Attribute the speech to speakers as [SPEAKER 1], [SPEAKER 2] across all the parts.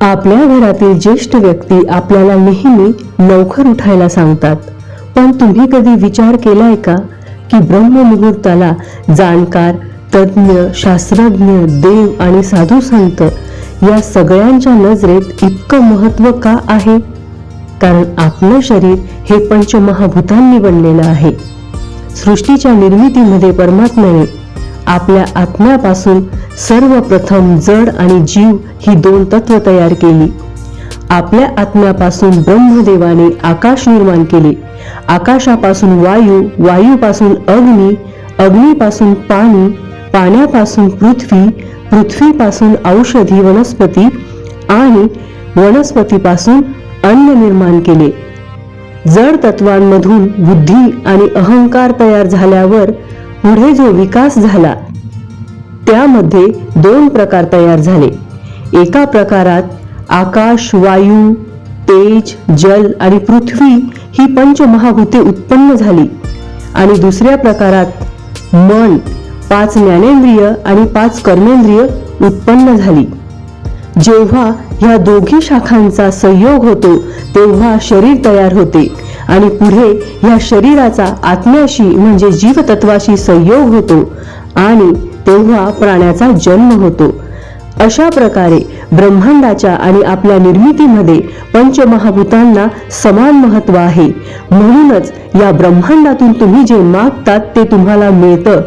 [SPEAKER 1] आपल्या घरातील ज्येष्ठ व्यक्ती आपल्याला नेहमी लवकर उठायला सांगतात. पण तुम्ही कधी विचार केलाय का की ब्रह्ममुहूर्ताला जाणकार तज्ज्ञ शास्त्रज्ञ देव आणि साधू संत या सगळ्यांच्या नजरेत इतकं महत्त्व का आहे? कारण आपलं शरीर हे पंचमहाभूतांनी बनलेलं आहे. सृष्टीच्या निर्मितीमध्ये परमात्म्याने आपल्या आत्म्यापासून सर्वप्रथम जड आणि जीव ही दोन तत्व तयार केली. आपल्या आत्म्यापासून ब्रह्मदेवाने आकाश निर्माण केले. आकाशापासून वायू वायूपासून अग्नी अग्नीपासून पाणी पाण्यापासून पृथ्वी पृथ्वीपासून औषधी वनस्पती आणि वनस्पतीपासून अन्न निर्माण केले. जड तत्वांमधून बुद्धी आणि अहंकार तयार झाल्यावर पुढे जो विकास झाला त्यामध्ये दोन प्रकार तयार झाले. एका प्रकारात आकाश वायू तेज जल आणि पृथ्वी ही पंचमहाभूते उत्पन्न झाली. आणि दुसऱ्या प्रकारात मन पाच ज्ञानेंद्रिय आणि पाच कर्मेंद्रिय उत्पन्न झाली. जेव्हा ह्या दोघी शाखांचा संयोग होतो तेव्हा शरीर तयार होते आणि पुढे ह्या शरीराचा आत्म्याशी म्हणजे जीवतत्वाशी संयोग होतो आणि तेव्हा प्राण्याचा जन्म होतो. अशा प्रकारे ब्रह्मांडाच्या आणि आपल्या निर्मितीमध्ये पंचमहाभूतांना समान महत्त्व आहे. म्हणूनच या ब्रह्मांडातून तुम्ही जे मागतात ते तुम्हाला मिळतं.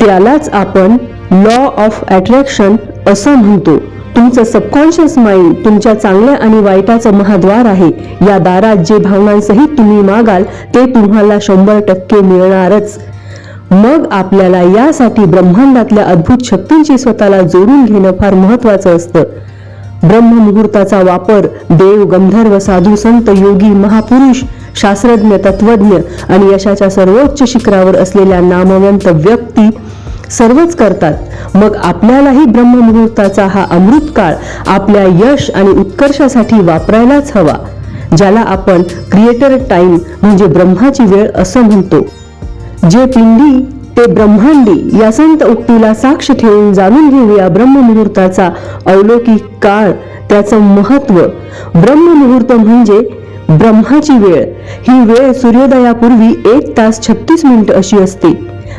[SPEAKER 1] त्यालाच आपण लॉ ऑफ अट्रॅक्शन असं म्हणतो. तुमचं सबकॉन्शियस माइंड तुमच्या चांगल्या आणि वाईटाचं महाद्वार आहे. या दारात जे भावनांसहित तुम्ही मागाल ते तुम्हाला शंभर टक्के मिळणारच. मग आपल्याला यासाठी ब्रह्मांडातल्या अद्भुत शक्तींची स्वतःला जोडून घेणं फार महत्वाचं असतं. ब्रह्ममुहूर्ताचा वापर देव गंधर्व साधू संत योगी महापुरुष शास्त्रज्ञ तत्वज्ञ आणि यशाच्या सर्वोच्च शिखरावर असलेल्या नामवंत व्यक्ती सर्वच करतात. मग आपल्यालाही ब्रह्ममुहूर्ताचा हा अमृत काळ आपल्या यश आणि उत्कर्षासाठी वापरायलाच हवा ज्याला आपण क्रिएटर टाइम म्हणजे ब्रह्माची वेळ असं म्हणतो. जे पिंडी ते ब्रह्मांडी या संत उक्तीला साक्ष ठेवून जाणून घेऊया ब्रह्ममुहूर्ताचा अवलौकिक काळ त्याचं महत्त्व ब्रह्ममुहूर्त म्हणजे ब्रह्माची वेळ. ही वेळ सूर्योदयापूर्वी एक तास छत्तीस मिनिट अशी असते.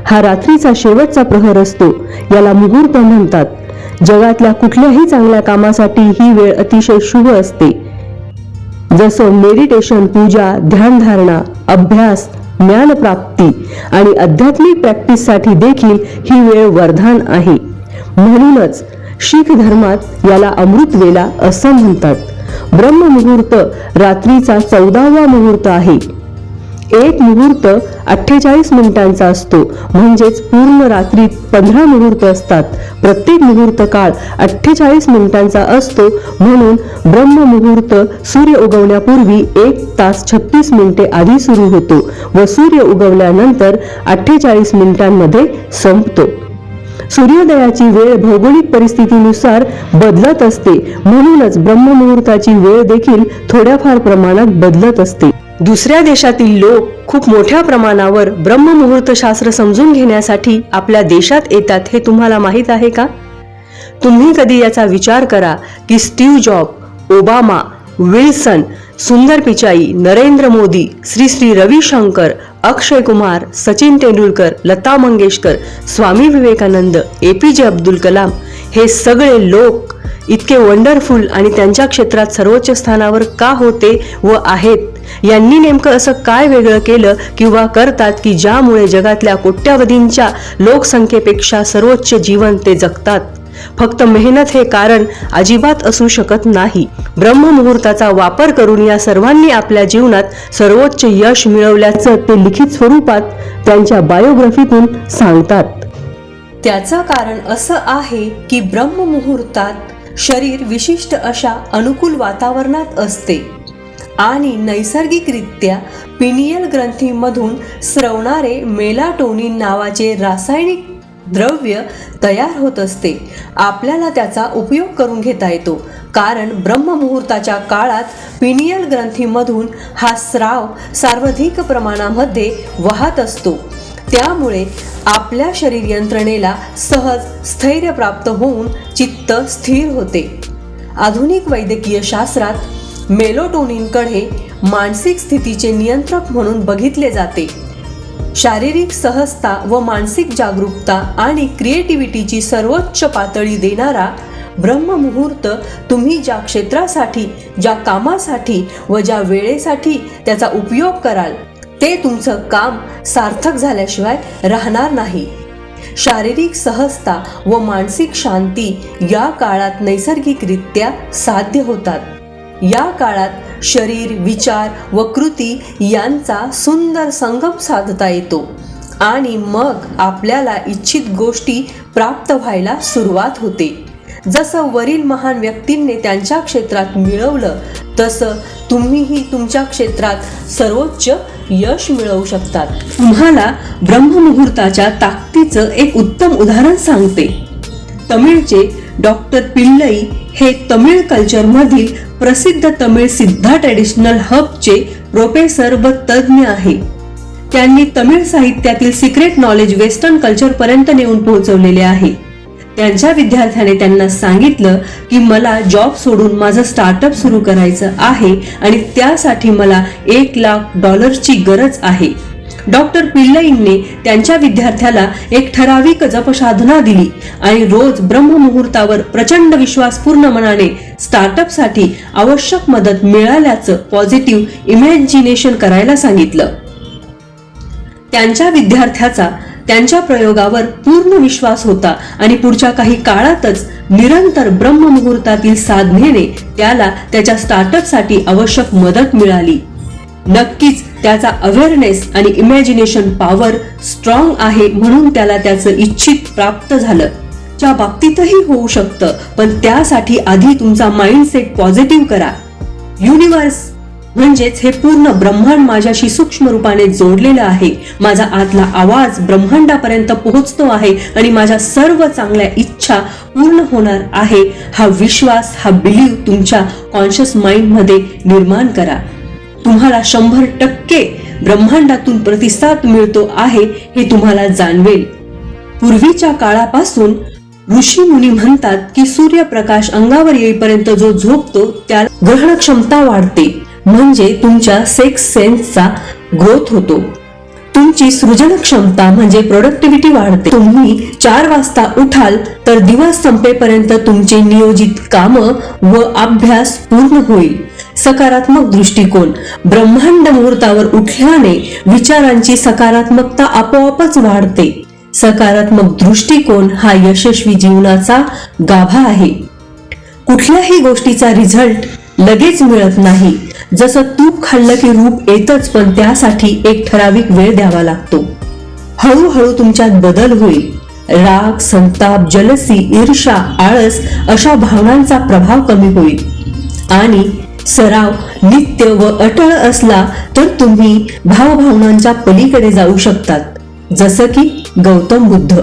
[SPEAKER 1] हा रात्रीचा शेवटचा प्रहर असतो याला मुहूर्त म्हणतात. जगातल्या कुठल्याही चांगल्या कामासाठी ही वेळ अतिशय शुभ असते. जसं मेडिटेशन पूजा ध्यानधारणा अभ्यास ज्ञानप्राप्ती आणि आध्यात्मिक प्रॅक्टिससाठी देखील ही वेळ वरदान आहे. म्हणूनच शीख धर्मात याला अमृत वेला असं म्हणतात. ब्रह्ममुहूर्त रात्रीचा चौदावा मुहूर्त आहे. एक मुहूर्त अठ्ठेचाळीस मिनिटांचा असतो. म्हणजेच पूर्ण रात्रीत पंधरा मुहूर्त असतात. प्रत्येक मुहूर्त काळ अठ्ठेचाळीस मिनिटांचा असतो. म्हणून ब्रह्म मुहूर्त सूर्य उगवण्यापूर्वी एक तास छत्तीस मिनिटे आधी सुरू होतो व सूर्य उगवल्यानंतर अठ्ठेचाळीस मिनिटांमध्ये संपतो. सूर्योदयाची वेळ भौगोलिक परिस्थितीनुसार बदलत असते. म्हणूनच ब्रह्ममुहूर्ताची वेळ देखील थोड्याफार प्रमाणात बदलत असते. दुसऱ्या देशातील लोक खूप मोठ्या प्रमाणावर ब्रह्ममुहूर्त शास्त्र समजून घेण्यासाठी आपल्या देशात येतात हे तुम्हाला माहीत आहे का? तुम्ही कधी याचा विचार करा की Steve Jobs Obama Wilson Sundar Pichai Narendra Modi Shri Shri Ravishankar Akshay Kumar Sachin Tendulkar Lata Mangeshkar Swami Vivekananda A P J Abdul Kalam हे सगळे लोक इतके वंडरफुल आणि त्यांच्या क्षेत्रात सर्वोच्च स्थानावर का होते व आहेत? यांनी नेमकं असं काय वेगळं केलं किंवा करतात की ज्यामुळे जगातल्या कोट्यावधींच्या लोकसंख्येपेक्षा सर्वोच्च जीवन ते जगतात? फक्त मेहनत हे कारण अजिबात असू शकत नाही. ब्रह्ममुहूर्ताचा वापर करून या सर्वांनी आपल्या जीवनात सर्वोच्च यश मिळवल्याचं ते लिखित स्वरूपात त्यांच्या बायोग्राफीतून सांगतात.
[SPEAKER 2] त्याचं कारण असं आहे की ब्रह्ममुहूर्तात शरीर विशिष्ट अशा अनुकूल वातावरणात असते. आणि नैसर्गिकरित्या पिनियल ग्रंथीमधून स्रवणारे मेलाटोनिन नावाचे रासायनिक द्रव्य तयार होत असते. आपल्याला त्याचा उपयोग करून घेता येतो. कारण ब्रह्ममुहूर्ताच्या काळात पिनियल ग्रंथीमधून हा स्राव सार्वधिक प्रमाणामध्ये वाहत असतो. त्यामुळे आपल्या शरीर यंत्रणेला सहज स्थैर्य प्राप्त होऊन चित्त स्थिर होते. आधुनिक वैद्यकीय शास्त्रात मेलोटोनिनकडे मानसिक स्थितीचे नियंत्रक म्हणून बघितले जाते. शारीरिक सहजता व मानसिक जागरूकता आणि क्रिएटिव्हिटीची सर्वोच्च पातळी देणारा ब्रह्ममुहूर्त तुम्ही ज्या क्षेत्रासाठी ज्या कामासाठी व ज्या वेळेसाठी त्याचा उपयोग कराल ते तुमचं काम सार्थक झाल्याशिवाय राहणार नाही. शारीरिक सहजता व मानसिक शांती या काळात नैसर्गिकरित्या साध्य होतात. या काळात शरीर विचार व कृती यांचा सुंदर संगम साधता येतो. आणि मग आपल्याला इच्छित गोष्टी प्राप्त व्हायला सुरुवात होते. जसं वरील महान व्यक्तींनी त्यांच्या क्षेत्रात मिळवलं तसं तुम्हीही तुमच्या क्षेत्रात सर्वोच्च यश मिळवू शकतात. तुम्हाला ब्रह्ममुहूर्ताच्या ताकदीचं एक उत्तम उदाहरण सांगते. तमिळचे डॉक्टर पिल्लई हे तमिळ कल्चरमधील प्रसिद्ध तमिळ सिद्धा ट्रेडिशनल हबचे प्रोफेसर व तज्ज्ञ आहे. त्यांनी तमिळ साहित्यातील सिक्रेट नॉलेज वेस्टर्न कल्चरपर्यंत नेऊन पोहोचवलेले आहे. त्यांच्या विद्यार्थ्याने त्यांना सांगितलं की मला जॉब सोडून माझं स्टार्टअप सुरू करायचं आहे आणि त्यासाठी मला एक लाख डॉलरची गरज आहे. डॉक्टर पिल्लईंनी त्यांच्या विद्यार्थ्याला एक ठराविक जपसाधना दिली आणि रोज ब्रह्ममुहूर्तावर प्रचंड विश्वासपूर्ण मनाने स्टार्टअपसाठी आवश्यक मदत मिळाल्याचं पॉझिटिव्ह इमॅजिनेशन करायला सांगितलं. त्यांच्या विद्यार्थ्याचा त्यांच्या प्रयोगावर पूर्ण विश्वास होता आणि पुढच्या काही काळातच निरंतर ब्रह्ममुहूर्तातील साधनेने त्याला त्याच्या स्टार्टअपसाठी आवश्यक मदत मिळाली. नक्कीच त्याचा अवेअरनेस आणि इमॅजिनेशन पॉवर स्ट्रॉंग आहे म्हणून त्याला त्याचं इच्छित प्राप्त झालं. च्या बाबतीतही होऊ शकतं पण त्यासाठी आधी तुमचा माइंडसेट पॉझिटिव्ह करा. युनिवर्स म्हणजेच हे पूर्ण ब्रह्मांड माझ्याशी सूक्ष्म रूपाने जोडलेलं आहे. माझा आतला आवाज ब्रह्मांडापर्यंत पोहोचतो आहे आणि माझ्या सर्व चांगल्या इच्छा पूर्ण होणार आहे. हा विश्वास हा बिलीव तुमच्या कॉन्शियस माइंडमध्ये निर्माण करा. तुम्हाला शंभर टक्के ब्रह्मांडातून प्रतिसाद मिळतो आहे हे तुम्हाला जाणवेल. पूर्वीच्या काळापासून ऋषी मुनी म्हणतात की सूर्यप्रकाश अंगावर येईपर्यंत जो झोपतो त्याला ग्रहण क्षमता वाढते म्हणजे तुमच्या सेक्स सेन्सचा ग्रोथ होतो. तुमची सृजन क्षमता म्हणजे प्रोडक्टिव्हिटी वाढते. तुम्ही चार वाजता उठाल तर दिवस संपेपर्यंत तुमचे नियोजित कामं व अभ्यास पूर्ण होईल. सकारात्मक दृष्टिकोन. ब्रह्मांड मुहूर्तावर उठल्याने विचारांची सकारात्मकता आपोआपच वाढते. सकारात्मक दृष्टिकोन हा यशस्वी जीवनाचा गाभा आहे. कुठल्याही गोष्टीचा रिझल्ट लगेच मिळत नाही. जसं तूप खाल्लं की रूप येतच पण त्यासाठी एक ठराविक वेळ द्यावा लागतो. हळूहळू तुमच्यात बदल होईल. राग संताप जलसी ईर्षा आळस अशा भावनांचा प्रभाव कमी होईल. आणि सराव नित्य व अटळ असला तर तुम्ही भावभावनांच्या पलीकडे जाऊ शकतात. जसं की गौतम बुद्ध.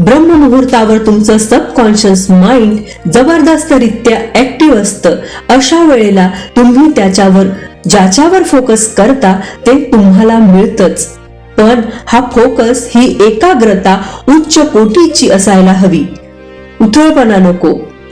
[SPEAKER 2] ब्रह्म मुहूर्तावर तुमचं सबकॉन्शियस माइंड जबरदस्तरित्या ऍक्टिव्ह असतं. अशा वेळेला तुम्ही त्याच्यावर ज्याच्यावर फोकस करता ते तुम्हाला मिळतच. पण हा फोकस ही एकाग्रता उच्च कोटीची असायला हवी. उथळपणा नको.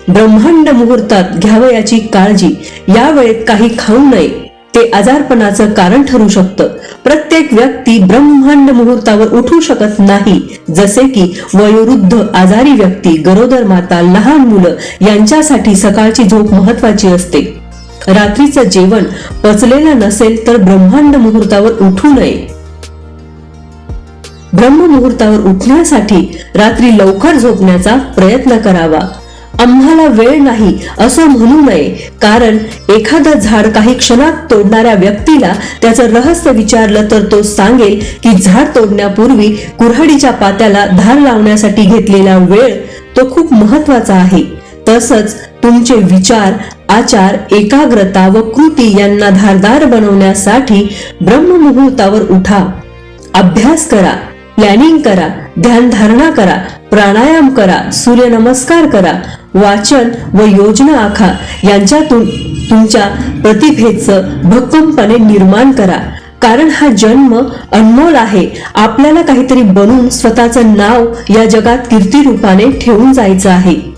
[SPEAKER 2] ब्रह्मांड मुहूर्तात घ्यावयाची काळजी. या वेळेत काही खाऊ नये. ते आजारपणाचं कारण ठरू शकतं. प्रत्येक व्यक्ती ब्रह्मांड मुहूर्तावर उठू शकत नाही. जसे की वयोवृद्ध आजारी व्यक्ती गरोदर माता लहान मुलं यांच्यासाठी सकाळची झोप महत्वाची असते. रात्रीचं जेवण पचलेलं नसेल तर ब्रह्मांड मुहूर्तावर उठू नये. ब्रह्ममुहूर्तावर उठण्यासाठी रात्री लवकर झोपण्याचा प्रयत्न करावा. आम्हाला वेळ नाही असं म्हणू नये. कारण एखादं झाड काही क्षणात तोडणाऱ्या व्यक्तीला त्याचं रहस्य विचारलं तर तो सांगेल की झाड तोडण्यापूर्वी कुऱ्हाडीच्या पात्याला धार लावण्यासाठी घेतलेला वेळ तो खूप महत्त्वाचा आहे. तसंच तुमचे विचार आचार एकाग्रता व कृती यांना धारदार बनवण्यासाठी ब्रह्ममुहूर्तावर उठा. अभ्यास करा. प्लॅनिंग करा ध्यान धारणा करा प्राणायाम करा सूर्यनमस्कार करा वाचन व योजना आखा यांच्यातून तुमच्या प्रतिभेचं भक्कमपणे निर्माण करा. कारण हा जन्म अनमोल आहे. आपल्याला काहीतरी बनून स्वतःचं नाव या जगात कीर्ती रूपाने ठेवून जायचं आहे.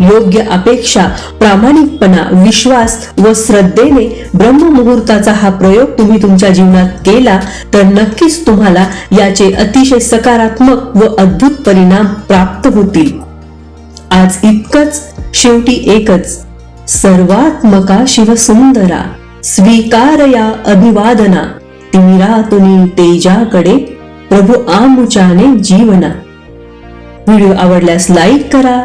[SPEAKER 2] योग्य अपेक्षा प्रामाणिकपणा विश्वास व श्रद्धेने ब्रह्ममुहूर्ताचा हा प्रयोग तुम्ही तुमच्या जीवनात केला तर नक्कीच तुम्हाला याचे अतिशय सकारात्मक व अद्भुत परिणाम प्राप्त होतील. आज इतकंच शेवटी एकच. सर्वात्मका शिवसुंदरा स्वीकारया अभिवादना तिमिरातुनी तेजाकडे प्रभू आमुचाने जीवना. व्हिडिओ आवडल्यास लाईक करा